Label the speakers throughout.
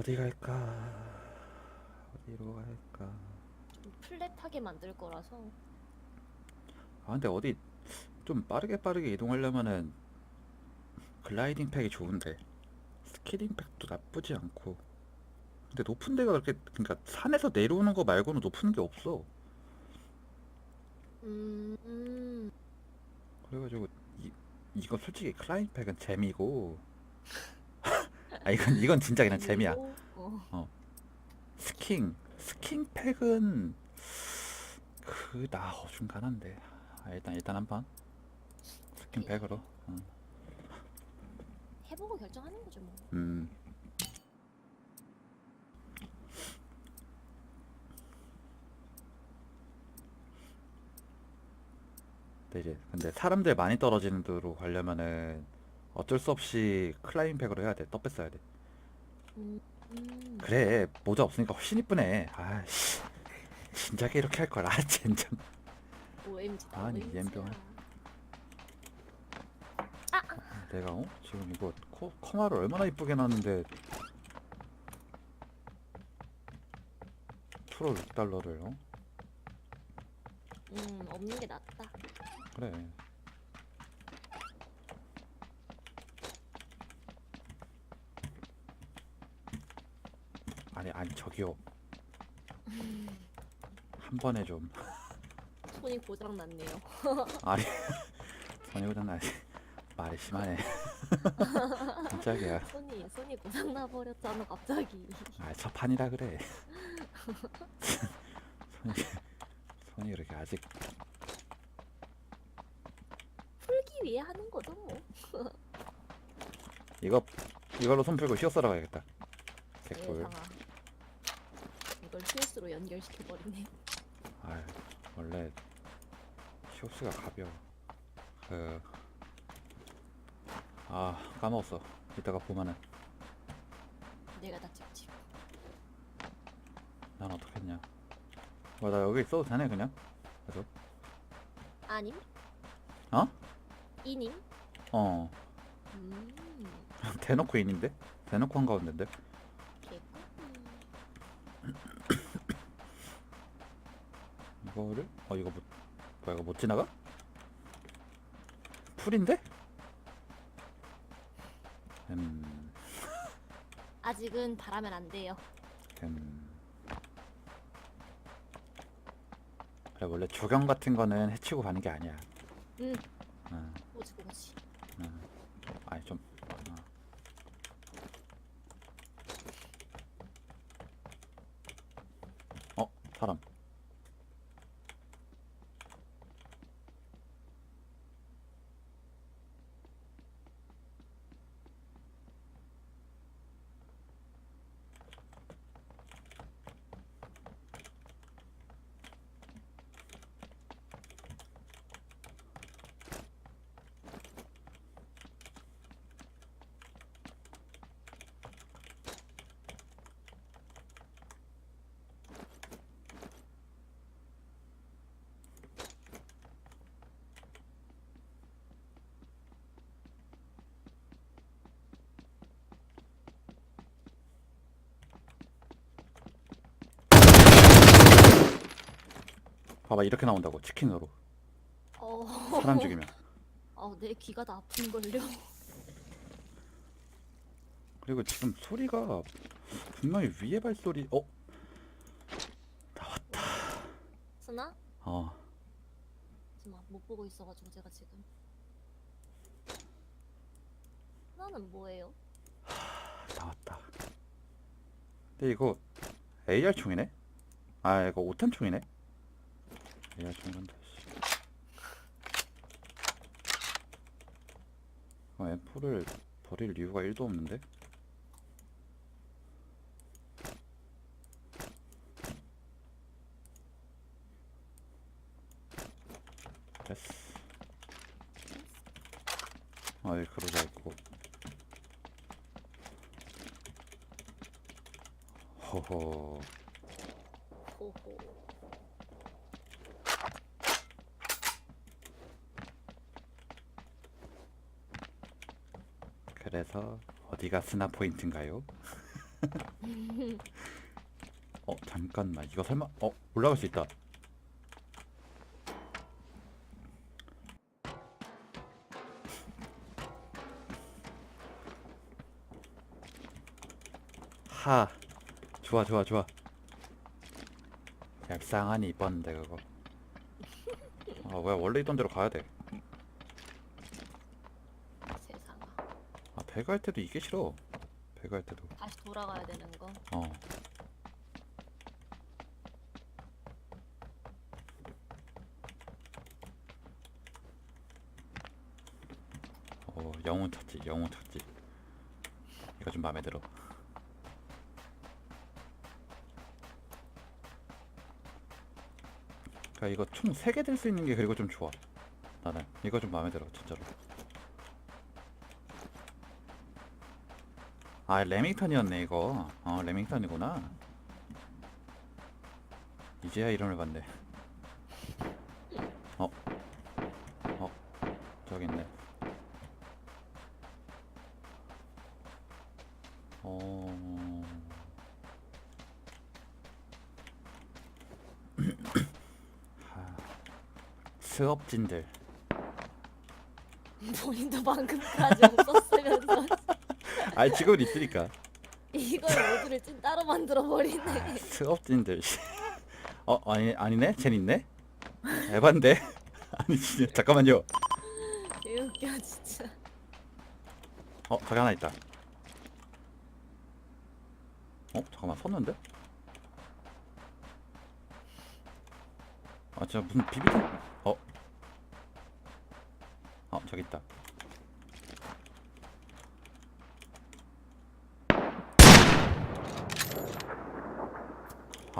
Speaker 1: 어디 갈까? 어디로 갈까?
Speaker 2: 좀 플랫하게 만들 거라서
Speaker 1: 아 근데 어디 좀 빠르게 빠르게 이동하려면은 글라이딩 팩이 좋은데 스키딩 팩도 나쁘지 않고 근데 높은 데가 그렇게 그러니까 산에서 내려오는 거 말고는 높은 게 없어
Speaker 2: 음, 음.
Speaker 1: 그래가지고 이, 이거 솔직히 클라이딩 팩은 재미고 아 이건 이건 진짜 그냥 재미야.
Speaker 2: 어,
Speaker 1: 스킹 스킹 팩은 그나 어중간한데. 아, 일단 일단 한번 스킹 팩으로. 어.
Speaker 2: 해보고 결정하는 거죠 뭐.
Speaker 1: 음. 근데 이제 근데 사람들 많이 떨어지는 데로 가려면은 어쩔 수 없이 클라이밍 팩으로 해야 돼. 떡배 써야 돼.
Speaker 2: 음, 음.
Speaker 1: 그래 모자 없으니까 훨씬 이쁘네. 아씨 진작에 이렇게 할 걸. 아 젠장.
Speaker 2: OMG다.
Speaker 1: 아니. 옌병아. 내가 어? 지금 이거 코, 커마를 얼마나 이쁘게 놨는데 프로 6달러를 어?
Speaker 2: 음, 없는 게 낫다.
Speaker 1: 그래. 아니 아니 저기요. 한 번에 좀
Speaker 2: 손이 고장 났네요.
Speaker 1: 아니 선이보다 나 말이 심하네. 깜짝이야.
Speaker 2: 손이 손이 고장 나 버렸잖아 갑자기.
Speaker 1: 아, 첫 판이라 그래. 손이, 손이 그렇게 아직
Speaker 2: 풀기 위해 하는 거죠 뭐.
Speaker 1: 이거 이걸로 손 풀고 휘어썰어 가야겠다. 개꿀.
Speaker 2: 세상아. 이걸 실수로 연결시켜 버리네.
Speaker 1: 아, 원래 히옵스가 가벼워. 그, 아 까먹었어. 이따가 보면은
Speaker 2: 내가 다 찍지.
Speaker 1: 난 어떻겠냐. 뭐나 여기 있어도 되네 그냥. 계속.
Speaker 2: 아님?
Speaker 1: 어?
Speaker 2: 이님?
Speaker 1: 어.
Speaker 2: 음.
Speaker 1: 대놓고 인인데? 대놓고 한 가운데인데?
Speaker 2: 개꿀.
Speaker 1: 이거를? 어 이거 못 뭐야 이거 못 지나가? 풀인데? 음,
Speaker 2: 아직은 바라면 안 돼요.
Speaker 1: 음. 그래 원래 조경 같은 거는 해치고 가는 게 아니야.
Speaker 2: 응.
Speaker 1: 어,
Speaker 2: 오지 오지.
Speaker 1: 어. 아니 좀. 어. 어 사람. 봐봐 이렇게 나온다고 치킨으로
Speaker 2: 어.
Speaker 1: 사람 죽이면.
Speaker 2: 어, 내 귀가 다 아픈 걸요.
Speaker 1: 그리고 지금 소리가 분명히 위에 발소리 어? 나왔다
Speaker 2: 스나?
Speaker 1: 어
Speaker 2: 지금 못 보고 있어가지고 제가 지금. 스나는 뭐예요?
Speaker 1: 나왔다 근데 이거 AR 총이네? 아 이거 5탄 총이네? AR 총이란다 씨. 어, M4를 버릴 이유가 1도 없는데? 됐어 아, 예, 그러자 있고. 호호.
Speaker 2: 호호.
Speaker 1: 그래서 어디가 스나 포인트인가요? 어 잠깐만. 이거 설마 어 올라갈 수 있다. 하. 좋아 좋아 좋아. 얄쌍하니 이뻤는데 그거. 아왜 원래 있던 대로 가야 돼
Speaker 2: 세상아.
Speaker 1: 아 할 때도 이게 싫어 할 때도
Speaker 2: 다시 돌아가야 되는 거.
Speaker 1: 어 어, 영웅 찾지, 영웅 찾지. 이거 좀 마음에 들어. 그러니까 이거 총 3개 들 수 있는 게 그리고 좀 좋아. 나는 이거 좀 마음에 들어, 진짜로. 아, 레밍턴이었네, 이거. 어, 레밍턴이구나. 이제야 이름을 봤네. 어. 어. 저기 있네. 어. 하, 스업진들.
Speaker 2: 본인도 방금까지 없었으면서
Speaker 1: 아, 지금은 있으니까.
Speaker 2: 이걸 모두를 찐 따로 만들어
Speaker 1: 아,
Speaker 2: 버리네.
Speaker 1: 스업진들. 씨. 어, 아니 아니네. 쟨 있네. 에반데. 아니 진짜 잠깐만요.
Speaker 2: 개웃겨 진짜.
Speaker 1: 어, 저기 하나 있다. 어, 잠깐만, 섰는데? 아, 진짜 무슨 비비탄? 어? 어, 저기 있다.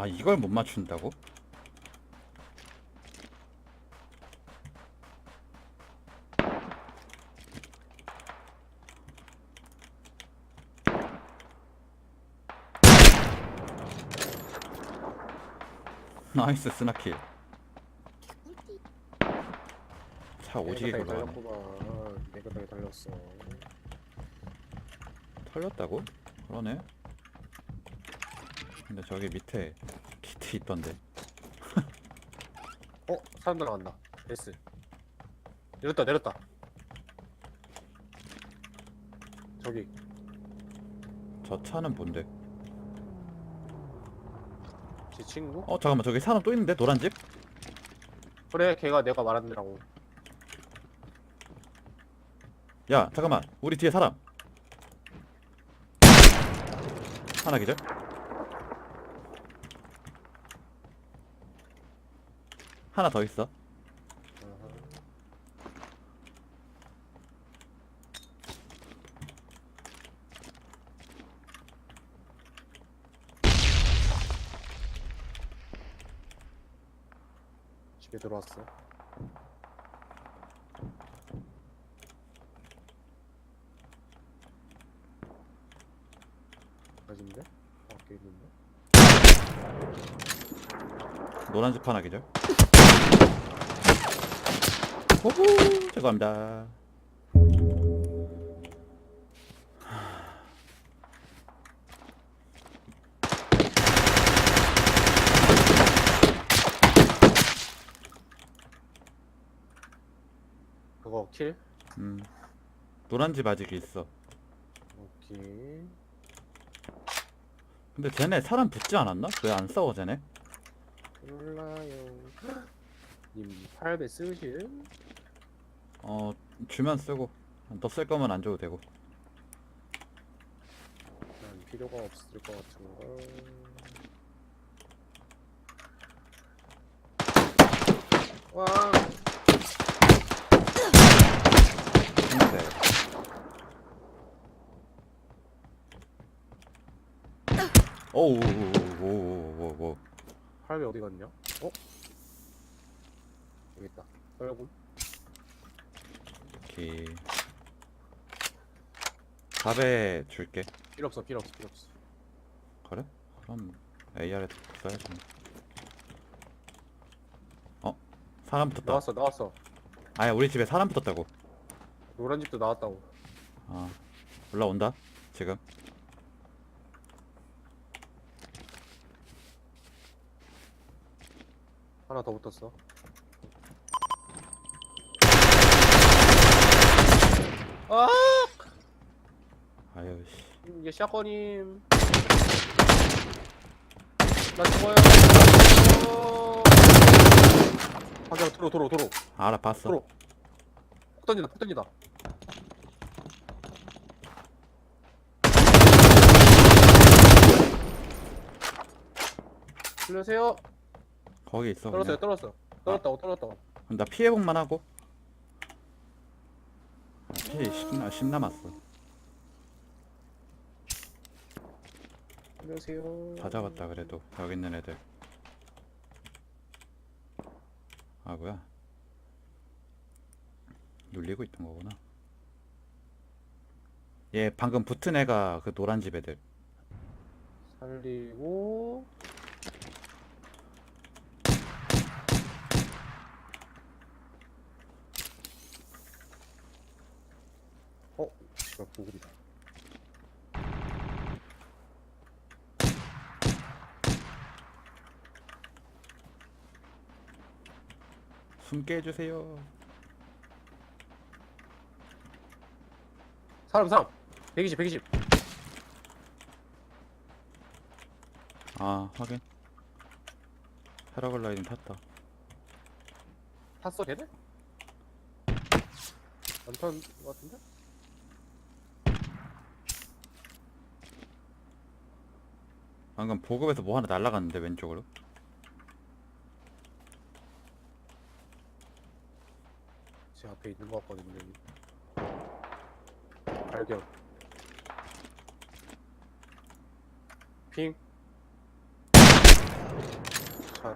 Speaker 1: 아, 이걸 못 맞춘다고? 나이스 스나킬. 차 오지게
Speaker 3: 내가
Speaker 1: 굴러가네.
Speaker 3: 달렸구만. 내가 다 달렸어.
Speaker 1: 털렸다고? 그러네. 근데 저기 밑에 키트 있던데.
Speaker 3: 어? 사람 들어간다. S. 내렸다 내렸다. 저기
Speaker 1: 저 차는 뭔데?
Speaker 3: 제 친구?
Speaker 1: 어 잠깐만 저기 사람 또 있는데 노란 집?
Speaker 3: 그래 걔가 내가 말한 데라고.
Speaker 1: 야 잠깐만 우리 뒤에 사람. 하나 기절? 하나 더 있어.
Speaker 3: 집에 들어왔어. 어딘데? 밖에 있는데?
Speaker 1: 노란 집 하나 기절. 호호 죄송합니다.
Speaker 3: 그거 킬?
Speaker 1: 음 노란 집 아직 있어.
Speaker 3: 오케이.
Speaker 1: 근데 쟤네 사람 붙지 않았나? 왜 안 싸워 쟤네?
Speaker 3: 몰라요. 님 8배 쓰실?
Speaker 1: 어 주면 쓰고 더쓸 거면 안 줘도 되고.
Speaker 3: 난 필요가 없을 것 같은 걸. 와,
Speaker 1: 근데 오오오오오오
Speaker 3: 8배 어디 갔냐? 어? 여기 있다. 떨군.
Speaker 1: 여기 4배 줄게.
Speaker 3: 필요 없어 필요 없어 필요 없어.
Speaker 1: 그래? 그럼 AR에 써야지 뭐. 어? 사람 붙었다.
Speaker 3: 나왔어 나왔어.
Speaker 1: 아니 우리 집에 사람 붙었다고.
Speaker 3: 노란 집도 나왔다고.
Speaker 1: 아 올라온다 지금.
Speaker 3: 하나 더 붙었어. 아!
Speaker 1: 아유 씨
Speaker 3: 이게 샷건임. 나 죽어요. 어. 가자 도로 도로 도로
Speaker 1: 알아 봤어
Speaker 3: 도로. 폭 던진다 폭 던진다. 들려세요.
Speaker 1: 거기 있어
Speaker 3: 떨었어요
Speaker 1: 그냥
Speaker 3: 떨었어. 떨었다고 떨었다고.
Speaker 1: 그럼 나 피해복만 하고 피 10, 10 남았어
Speaker 3: 안녕하세요.
Speaker 1: 다 잡았다 그래도. 여기 있는 애들. 아 뭐야? 눌리고 있던 거구나. 얘 방금 붙은 애가 그 노란 집 애들.
Speaker 3: 살리고 어? 보글이다.
Speaker 1: 숨게 해주세요.
Speaker 3: 사람 사람. 120 120
Speaker 1: 아 확인. 패러글라이딩 탔다.
Speaker 3: 탔어 걔네? 안탄 것 같은데?
Speaker 1: 방금 보급에서 뭐 하나 날라갔는데 왼쪽으로?
Speaker 3: 제 앞에 있는 것 같거든요 여기. 발견. 핑. 샷.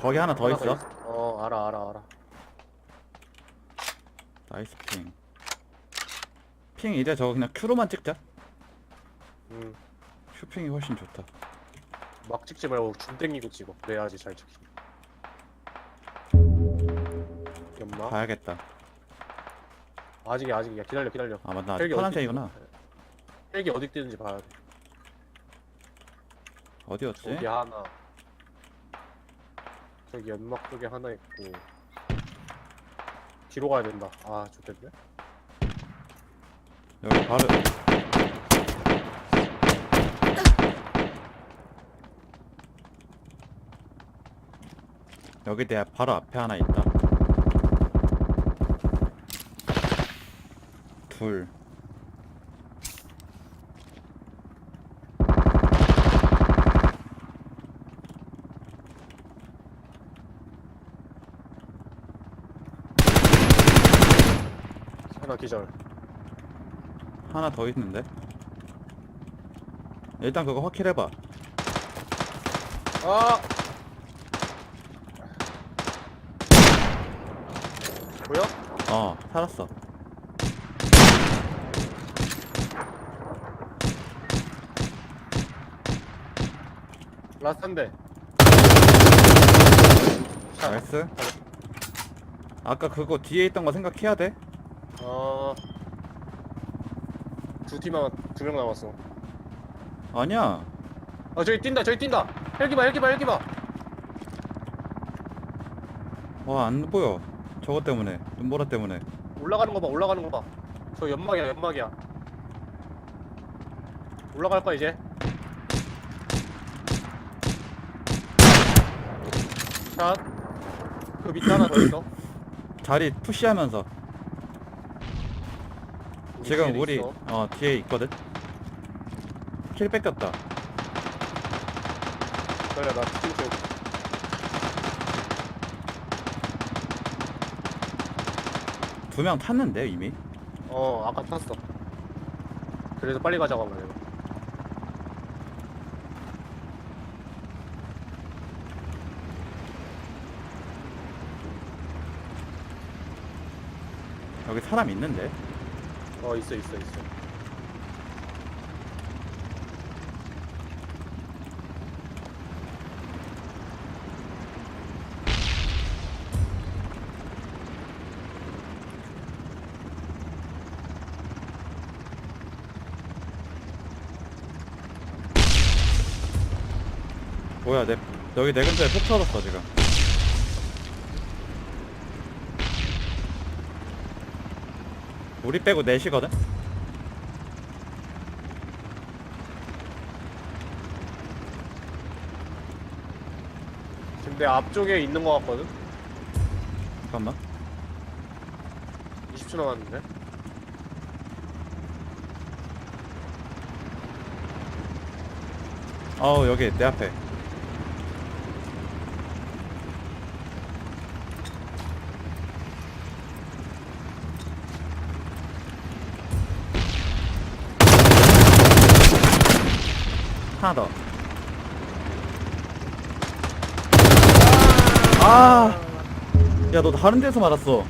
Speaker 1: 거기 하나 더
Speaker 3: 하나
Speaker 1: 있어.
Speaker 3: 어 알아 알아 알아.
Speaker 1: 나이스 핑. 핑 이제 저거 그냥 큐로만 찍자.
Speaker 3: 음,
Speaker 1: 큐핑이 훨씬 좋다.
Speaker 3: 막 찍지 말고 줌 땡기고 찍어 그래야지 잘 찍히 연마
Speaker 1: 봐야겠다.
Speaker 3: 아직이야 아직이야 기다려 기다려
Speaker 1: 아 맞다.
Speaker 3: 헬기
Speaker 1: 파란색이구나.
Speaker 3: 헬기 어디 뛰는지 봐야 돼
Speaker 1: 어디였지?
Speaker 3: 저기 하나 저기 연막 쪽에 하나 있고 뒤로 가야 된다 아 좋겠네
Speaker 1: 여기 바로 여기 내 바로 앞에 하나 있다. 둘.
Speaker 3: 하나 기절
Speaker 1: 하나 더 있는데. 일단 그거 확킬해봐.
Speaker 3: 아 보여?
Speaker 1: 어, 살았어.
Speaker 3: 라스트 한대
Speaker 1: 나이스. 아까 그거 뒤에 있던 거 생각해야 돼.
Speaker 3: 어... 두 팀만 두 명 남았어
Speaker 1: 아니야.
Speaker 3: 아 저기 뛴다 저기 뛴다 헬기 봐 헬기 봐 헬기 봐
Speaker 1: 와, 안 보여. 저것 때문에. 눈보라 때문에.
Speaker 3: 올라가는 거 봐 올라가는 거 봐 저 연막이야 연막이야 올라갈 거야 이제 샷 그 밑에 하나 더 있어
Speaker 1: 자리 푸시하면서. 지금
Speaker 3: 뒤에도
Speaker 1: 우리
Speaker 3: 있어.
Speaker 1: 어 뒤에 있거든. 킬 뺏겼다.
Speaker 3: 그래 나 스킬
Speaker 1: 좀두명 탔는데 이미.
Speaker 3: 어 아까 탔어 그래서 빨리 가자고 하면 내가
Speaker 1: 여기 사람 있는데.
Speaker 3: 어 있어 있어 있어.
Speaker 1: 뭐야 내 여기 내 근처에 폭 터졌어 지금. 우리 빼고 넷이거든?
Speaker 3: 지금 내 앞쪽에 있는 거 같거든?
Speaker 1: 잠깐만
Speaker 3: 20초 남았는데?
Speaker 1: 어우 여기 내 앞에 하나 더 아, 야, 너 다른 데서 말았어.